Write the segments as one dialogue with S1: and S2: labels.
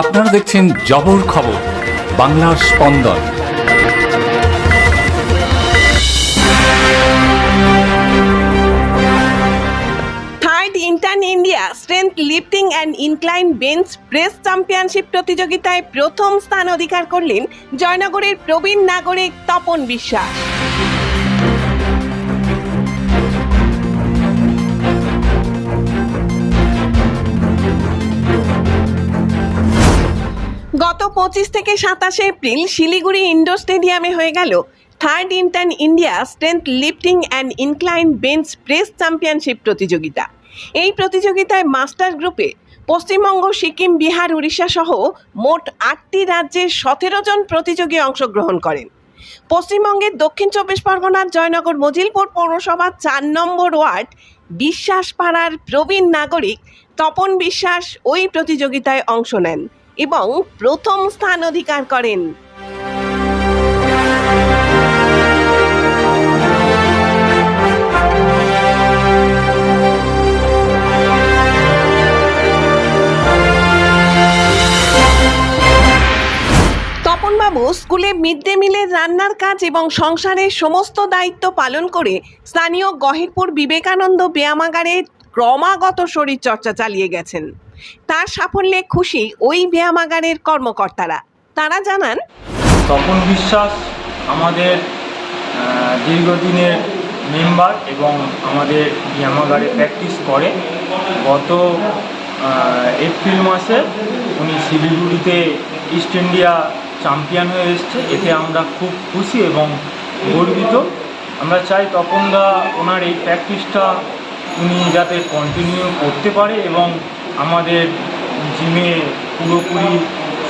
S1: আপনারা দেখছেন জবর খবর, বাংলার স্পন্দন।
S2: Third inter India strength lifting and incline bench press championship প্রতিযোগিতায় প্রথম স্থান অধিকার করলেন জয়নগরের প্রবীণ নাগরিক তপন বিশ্বাস। পঁচিশ থেকে সাতাশে এপ্রিল শিলিগুড়ি ইন্ডোর স্টেডিয়ামে হয়ে গেল third inter India strength lifting and incline bench press championship প্রতিযোগিতা। এই প্রতিযোগিতায় মাস্টার গ্রুপে পশ্চিমবঙ্গ, সিকিম, বিহার, উড়িষ্যা সহ মোট আটটি রাজ্যের সতেরো জন প্রতিযোগী অংশগ্রহণ করেন। পশ্চিমবঙ্গের দক্ষিণ চব্বিশ পরগনার জয়নগর মজিলপুর পৌরসভার চার নম্বর ওয়ার্ড বিশ্বাসপাড়ার প্রবীণ নাগরিক তপন বিশ্বাস ওই প্রতিযোগিতায় অংশ নেন। এবং প্রথম স্থান অধিকার করেন। তপনবাবু স্কুলে মিড ডে মিলের রান্নার কাজ এবং সংসারের সমস্ত দায়িত্ব পালন করে স্থানীয় গহেরপুর বিবেকানন্দ ব্যায়ামাগারে ক্রমাগত শরীরচর্চা চালিয়ে গেছেন। তার সাফল্যে খুশি ওই ব্যায়ামাগারের কর্মকর্তারা। তারা জানান,
S3: তপন বিশ্বাস আমাদের দীর্ঘদিনের মেম্বার এবং আমাদের ব্যায়ামাগারে প্র্যাকটিস করে। গত এপ্রিল মাসে উনি শিলিগুড়িতে ইস্ট ইন্ডিয়া চ্যাম্পিয়ন হয়ে এসছে। এতে আমরা খুব খুশি এবং গর্বিত। আমরা চাই তপনদা ওনার এই প্র্যাকটিসটা উনি যাতে কন্টিনিউ করতে পারে এবং আমাদের জিমে পুরোপুরি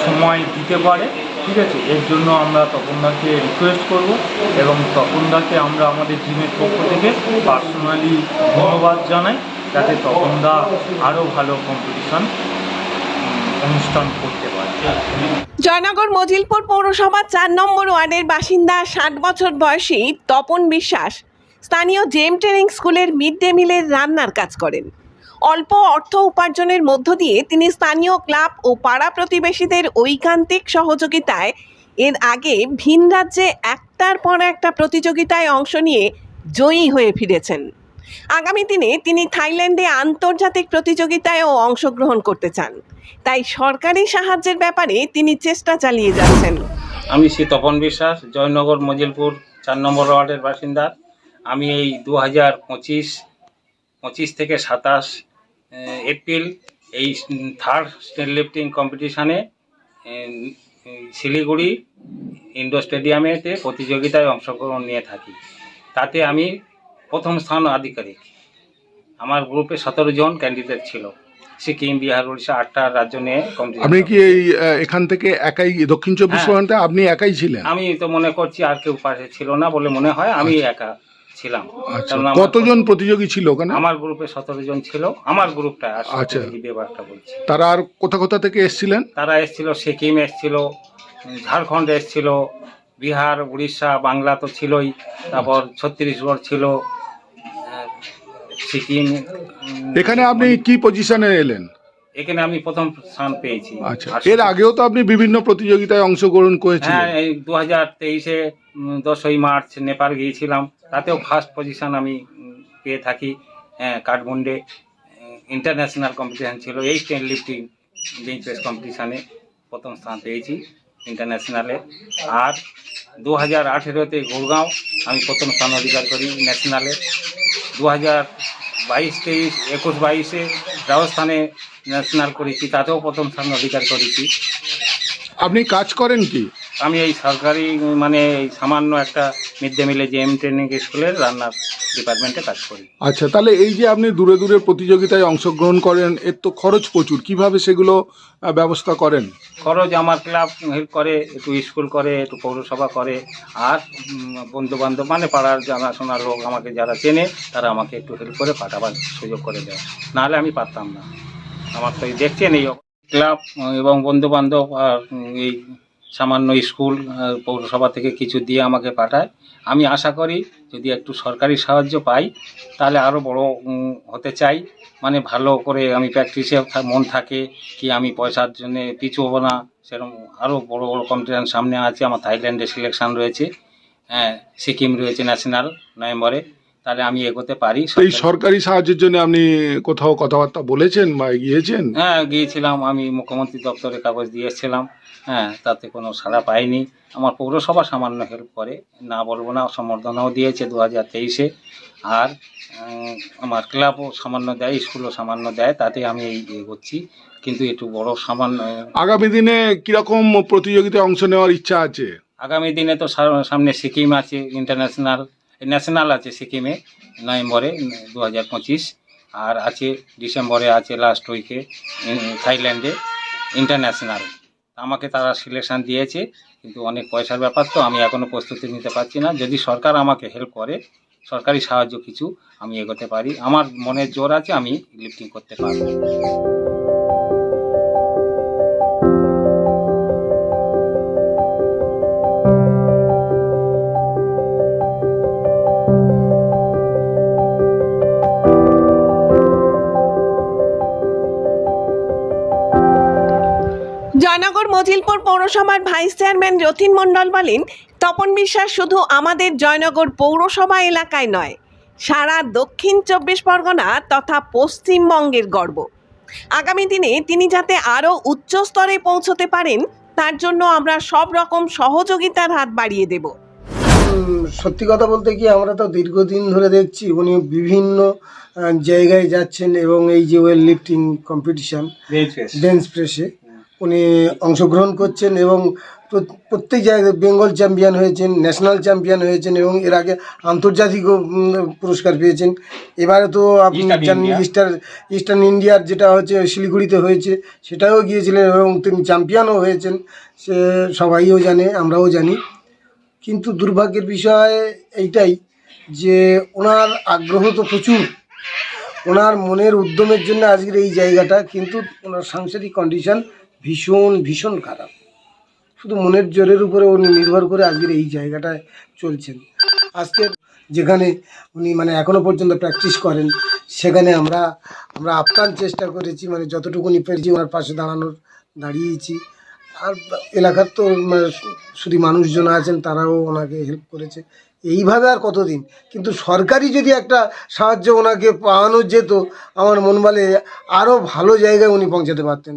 S3: সময় দিতে পারে, ঠিক আছে? এর জন্য আমরা তপনদাকে রিকোয়েস্ট করব এবং তপনদাকে আমরা আমাদের জিমের পক্ষ থেকে পার্সোনালি ধন্যবাদ জানাই, যাতে তপনদা আরও ভালো কম্পিটিশন অনুষ্ঠান করতে পারে।
S2: জয়নগর মজিলপুর পৌরসভা চার নম্বর ওয়ার্ডের বাসিন্দা, ষাট বছর বয়সী তপন বিশ্বাস স্থানীয় জেম ট্রেনিং স্কুলের মিড ডে মিলের রান্নার কাজ করেন। অল্প অর্থ উপার্জনের মধ্য দিয়ে তিনি স্থানীয় ক্লাব ও পাড়া প্রতিবেশীদের ঐকান্তিক সহযোগিতায় এর আগে ভিন রাজ্যে একটার পর একটা প্রতিযোগিতায় অংশ নিয়ে জয়ী হয়ে ফিরেছেন। আগামী দিনে তিনি থাইল্যান্ডে আন্তর্জাতিক প্রতিযোগিতায়ও অংশগ্রহণ করতে চান। তাই সরকারি সাহায্যের ব্যাপারে তিনি চেষ্টা চালিয়ে যাচ্ছেন।
S4: আমি শ্রী তপন বিশ্বাস, জয়নগর, মজিলপুর, চার নম্বর ওয়ার্ডের বাসিন্দা। আমি এই দু হাজার পঁচিশ পঁচিশ থেকে সাতাশ এপ্রিল এই থার্ড স্টেট লিফটিং কম্পিটিশানে শিলিগুড়ি ইন্ডোর স্টেডিয়ামেতে প্রতিযোগিতায় অংশগ্রহণ নিয়ে থাকি। তাতে আমি প্রথম স্থান আধিকারিক। আমার গ্রুপে সতেরো জন ক্যান্ডিডেট ছিল। সিকিম বিহার উড়িষ্যা আটটা রাজ্য নিয়ে
S5: আপনি কি এই এখান থেকে একাই দক্ষিণ চব্বিশ
S4: হ্যাঁ।
S5: পরগনাতে? আপনি একাই ছিলেন?
S4: আমি তো মনে করছি আর কেউ পাশে ছিল না বলে মনে হয় আমি একা। ছিলাম।
S5: আচ্ছা কতজন প্রতিযোগী ছিল ওখানে?
S4: আমার গ্রুপে সতেরো জন ছিল আমার গ্রুপটা
S5: আচ্ছা।
S4: সতেরো বলছি।
S5: তারা আর কোথা কোথা থেকে এসেছিলেন?
S4: তারা এসছিল সিকিম এসছিল ঝাড়খণ্ড এসছিল বিহার উড়িষ্যা বাংলা তো ছিলই তারপর ছত্তিশগড় ছিল সিকিম
S5: এখানে আপনি কি পজিশনে এলেন?
S4: এখানে আমি প্রথম স্থান পেয়েছি।
S5: আচ্ছা এর আগেও তো আপনি বিভিন্ন প্রতিযোগিতায় অংশগ্রহণ
S4: হ্যাঁ এই দু হাজার তেইশে দশই মার্চ নেপাল গিয়েছিলাম। তাতেও ফার্স্ট পজিশন আমি পেয়ে থাকি। হ্যাঁ কাঠমুন্ডে ইন্টারন্যাশনাল কম্পিটিশান ছিল। এই টেন লিফটিং বেঞ্চ প্রেস কম্পিটিশানে প্রথম স্থান পেয়েছি ইন্টারন্যাশনালে আর দু হাজার আঠেরোতে গুরগাঁও আমি প্রথম স্থান অধিকার করি ন্যাশনালে দু হাজার বাইশ তেইশ একুশ বাইশে রাজস্থানে ন্যাশনাল করেছি তাতেও প্রথম স্থান অধিকার করেছি।
S5: আপনি কাজ করেন কি?
S4: আমি এই সরকারি মানে এই সামান্য একটা মিড ডে মিলে জেএম ট্রেনিং স্কুলের রান্নার ডিপার্টমেন্টে কাজ করি।
S5: আচ্ছা তাহলে এই যে আপনি দূরে দূরে প্রতিযোগিতায় অংশগ্রহণ করেন এর তো খরচ প্রচুর। কীভাবে সেগুলো ব্যবস্থা করেন?
S4: খরচ আমার ক্লাব হেল্প করে একটু স্কুল করে একটু পৌরসভা করে আর বন্ধু বান্ধব মানে পাড়ার জানাশোনার লোক আমাকে যারা চেনে তারা আমাকে একটু হেল্প করে পাঠাবার সুযোগ করে দেয়। নাহলে আমি পারতাম না। আমার তো এই দেখছেন এই ক্লাব এবং বন্ধু বান্ধব আর এই সামান্য স্কুল পৌরসভা থেকে কিছু দিয়ে আমাকে পাঠায়। আমি আশা করি যদি একটু সরকারি সাহায্য পাই, তাহলে আরও বড় হতে চাই। মানে ভালো করে আমি প্র্যাকটিসে মন থাকে কি আমি পয়সার জন্য পিছু হব না সেরকম আরও বড় বড় কম্পিটিশন সামনে আছে। আমার থাইল্যান্ডে সিলেকশন রয়েছে। হ্যাঁ সিকিম রয়েছে ন্যাশনাল নভেম্বরে। তাহলে আমি এগোতে পারি
S5: এই সরকারি সাহায্যের জন্য আপনি কোথাও কথাবার্তা বলেছেন বা গিয়েছেন
S4: হ্যাঁ গিয়েছিলাম। আমি মুখ্যমন্ত্রী দপ্তরে কাগজ দিয়ে এসেছিলাম হ্যাঁ তাতে কোনো সাড়া পাইনি। আমার পৌরসভা সামান্য হেল্প করে না বলব না সম্বর্ধনাও দিয়েছে দু হাজার তেইশে। আর আমার ক্লাবও সামান্য দেয় স্কুলও সামান্য দেয় তাতে আমি এই এগোচ্ছি। কিন্তু একটু বড় সামান্য
S5: আগামী দিনে কীরকম প্রতিযোগিতায় অংশ নেওয়ার ইচ্ছা আছে?
S4: আগামী দিনে তো সামনে সিকিম আছে ইন্টারন্যাশনাল। ন্যাশনাল আছে সিকিমে নভেম্বরে দু হাজার পঁচিশ, আর আছে ডিসেম্বরে আছে লাস্ট উইকে থাইল্যান্ডে ইন্টারন্যাশনাল আমাকে তারা সিলেকশান দিয়েছে, কিন্তু অনেক পয়সার ব্যাপার তো, আমি এখনও প্রস্তুতি নিতে পারছি না। যদি সরকার আমাকে হেল্প করে, সরকারি সাহায্য কিছু, আমি এগোতে পারি। আমার মনের জোর আছে, আমি লিফটিং করতে পারব।
S2: মজিলপুর পৌরসভার ভাইস চেয়ারম্যান রথিন মণ্ডল বলেন তপন বিশ্বাস শুধু আমাদের জয়নগর পৌরসভা এলাকায় নয় সারা দক্ষিণ চব্বিশ পরগনা তথা পশ্চিমবঙ্গের গর্ব। আগামী দিনে তিনি যাতে আরও উচ্চ স্তরে পৌঁছতে পারেন তার জন্য আমরা সব রকম সহযোগিতার হাত বাড়িয়ে দেব।
S6: সত্যি কথা বলতে কি আমরা তো দীর্ঘদিন ধরে দেখছি উনি বিভিন্ন জায়গায় যাচ্ছেন এবং এই যে ওয়েল লিফটিং কম্পিটিশন বেঞ্চ প্রেসে উনি অংশগ্রহণ করছেন এবং প্রত্যেক জায়গায় বেঙ্গল চ্যাম্পিয়ন হয়েছেন ন্যাশনাল চ্যাম্পিয়ন হয়েছেন এবং এর আগে আন্তর্জাতিকও উম, পুরস্কার পেয়েছেন। এবারে তো আপনি ইস্টার ইস্টার্ন ইন্ডিয়ার যেটা হচ্ছে শিলিগুড়িতে হয়েছে সেটাও গিয়েছিলেন এবং তিনি চ্যাম্পিয়নও হয়েছেন। সে সবাইও জানে আমরাও জানি। কিন্তু দুর্ভাগ্যের বিষয় এইটাই যে ওনার আগ্রহ তো প্রচুর। ওনার মনের উদ্যমের জন্য আজকের এই জায়গাটা কিন্তু ওনার সাংসারিক কন্ডিশন ভীষণ ভীষণ খারাপ। শুধু মনের জোরের উপরে উনি নির্ভর করে আজকের এই জায়গাটায় চলছেন। আজকে যেখানে উনি মানে এখনও পর্যন্ত প্র্যাকটিস করেন, সেখানে আমরা আমরা আপ্রাণ চেষ্টা করেছি মানে যতটুকুনি পেরেছি ওনার পাশে দাঁড়ানোর, দাঁড়িয়েছি। আর এলাকার তো মানে শুধু মানুষজন আছেন, তারাও ওনাকে হেল্প করেছে। এইভাবে আর কতদিন? কিন্তু সরকারি যদি একটা সাহায্য ওনাকে পাওয়ানো যেত, আমার মন বলে আরও ভালো জায়গায় উনি পৌঁছাতে পারতেন।